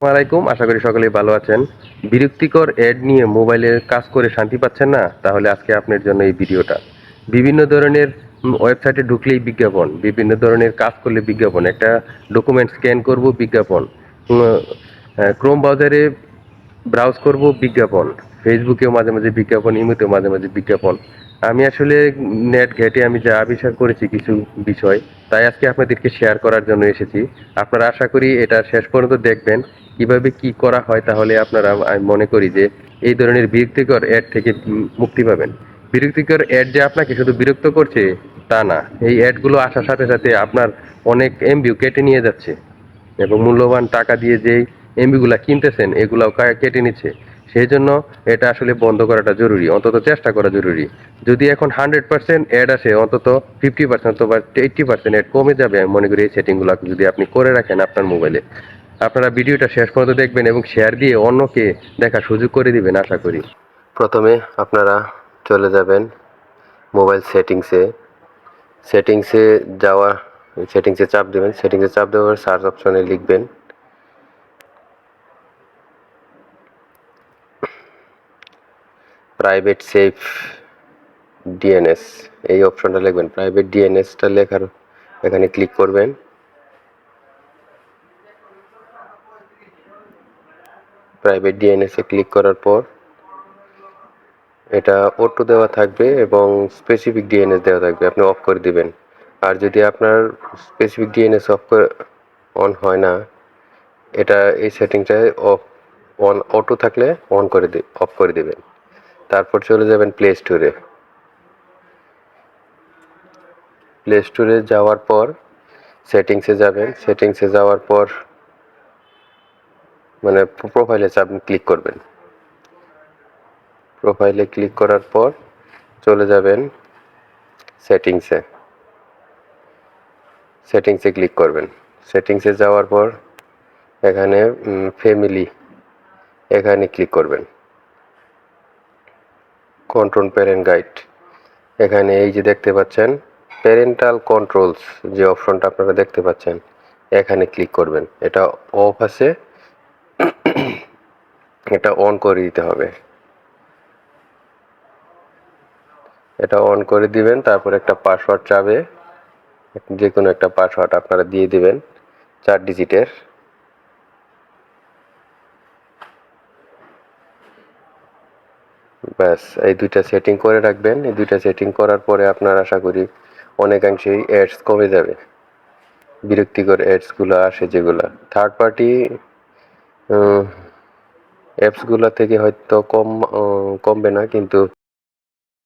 আসসালামাইকুম আশা করি সকলেই ভালো আছেন। বিরক্তিকর অ্যাড নিয়ে মোবাইলে কাজ করে শান্তি পাচ্ছেন না? তাহলে আজকে আপনার জন্য এই ভিডিওটা। বিভিন্ন ধরনের ওয়েবসাইটে ঢুকলেই বিজ্ঞাপন, বিভিন্ন ধরনের কাজ করলে বিজ্ঞাপন, একটা ডকুমেন্ট স্ক্যান করব বিজ্ঞাপন ক্রোম ব্রাউজারে ব্রাউজ করব বিজ্ঞাপন ফেসবুকেও মাঝে মাঝে বিজ্ঞাপন ইমোতেও মাঝে মাঝে বিজ্ঞাপন। আমি আসলে নেট ঘেটে আমি যা আবিষ্কার করেছি কিছু বিষয়, তাই আজকে আপনাদেরকে শেয়ার করার জন্য এসেছি। আপনারা আশা করি এটা শেষ পর্যন্ত দেখবেন। কীভাবে কি করা হয় তাহলে আপনারা আমি মনে করি যে এই ধরনের বিরক্তিকর অ্যাড থেকে মুক্তি পাবেন। বিরক্তিকর অ্যাড যে আপনাকে শুধু বিরক্ত করছে, তা না। এই অ্যাডগুলো আসার সাথে সাথে আপনার অনেক এমবিও কেটে নিয়ে যাচ্ছে। এবং মূল্যবান টাকা দিয়ে যেই এমবিগুলা কিনতেছেন, এগুলাও কেটে নিচ্ছে। সেই জন্য এটা আসলে বন্ধ করাটা জরুরি, অন্তত চেষ্টা করা জরুরি। যদি এখন হান্ড্রেড পার্সেন্ট অ্যাড আসে, অন্তত ফিফটি পার্সেন্ট অথবা এইটটি পার্সেন্ট অ্যাড কমে যাবে, আমি মনে করি এই সেটিংগুলো যদি আপনি করে রাখেন আপনার মোবাইলে আপনারা ভিডিওটা শেষ পর্যন্ত দেখবেন এবং শেয়ার দিয়ে অন্যকে দেখার সুযোগ করে দিবেন, আশা করি। প্রথমে আপনারা চলে যাবেন মোবাইল সেটিংসে সেটিংসে যাওয়া সেটিংসে চাপ দেবেন। সেটিংসে চাপ দেওয়ার সার্চ অপশনে লিখবেন। প্রাইভেট সেফ ডিএনএস এই অপশনটা লিখবেন প্রাইভেট ডিএনএসটা লেখার এখানে ক্লিক করবেন। প্রাইভেট ডিএনএসে ক্লিক করার পর এটা অটো দেওয়া থাকবে এবং স্পেসিফিক ডিএনএস দেওয়া থাকবে, আপনি অফ করে দিবেন। আর যদি আপনার স্পেসিফিক ডিএনএস অফ করে অন হয় না, এটা এই সেটিংটায় অফ অন অটো থাকলে অন করে দি অফ করে দিবেন। তারপর চলে যাবেন প্লে স্টোরে প্লে স্টোরে যাওয়ার পর সেটিংসে যাবেন। সেটিংসে যাওয়ার পর মানে প্রোফাইলে আপনি ক্লিক করবেন। প্রোফাইলে ক্লিক করার পর চলে যাবেন সেটিংসে সেটিংসে ক্লিক করবেন। সেটিংসে যাওয়ার পর এখানে ফ্যামিলি এখানে ক্লিক করবেন। কন্ট্রোল প্যারেন্ট গাইড এখানে এই যে দেখতে পাচ্ছেন প্যারেন্টাল কন্ট্রোলস যে অপশনটা আপনারা দেখতে পাচ্ছেন, এখানে ক্লিক করবেন। এটা অফ আছে। এটা অন করে দিতে হবে। এটা অন করে দিবেন, তারপর একটা পাসওয়ার্ড চাবে। যে কোনো একটা পাসওয়ার্ড আপনারা দিয়ে দিবেন, চার ডিজিটের ব্যাস, এই দুইটা সেটিং করে রাখবেন। এই দুইটা সেটিং করার পরে আপনার আশা করি অনেকাংশেই অ্যাডস কমে যাবে। বিরক্তিকর অ্যাডসগুলো আসে যেগুলো। থার্ড পার্টি অ্যাপসগুলো থেকে হয়তো কম কমবে না, কিন্তু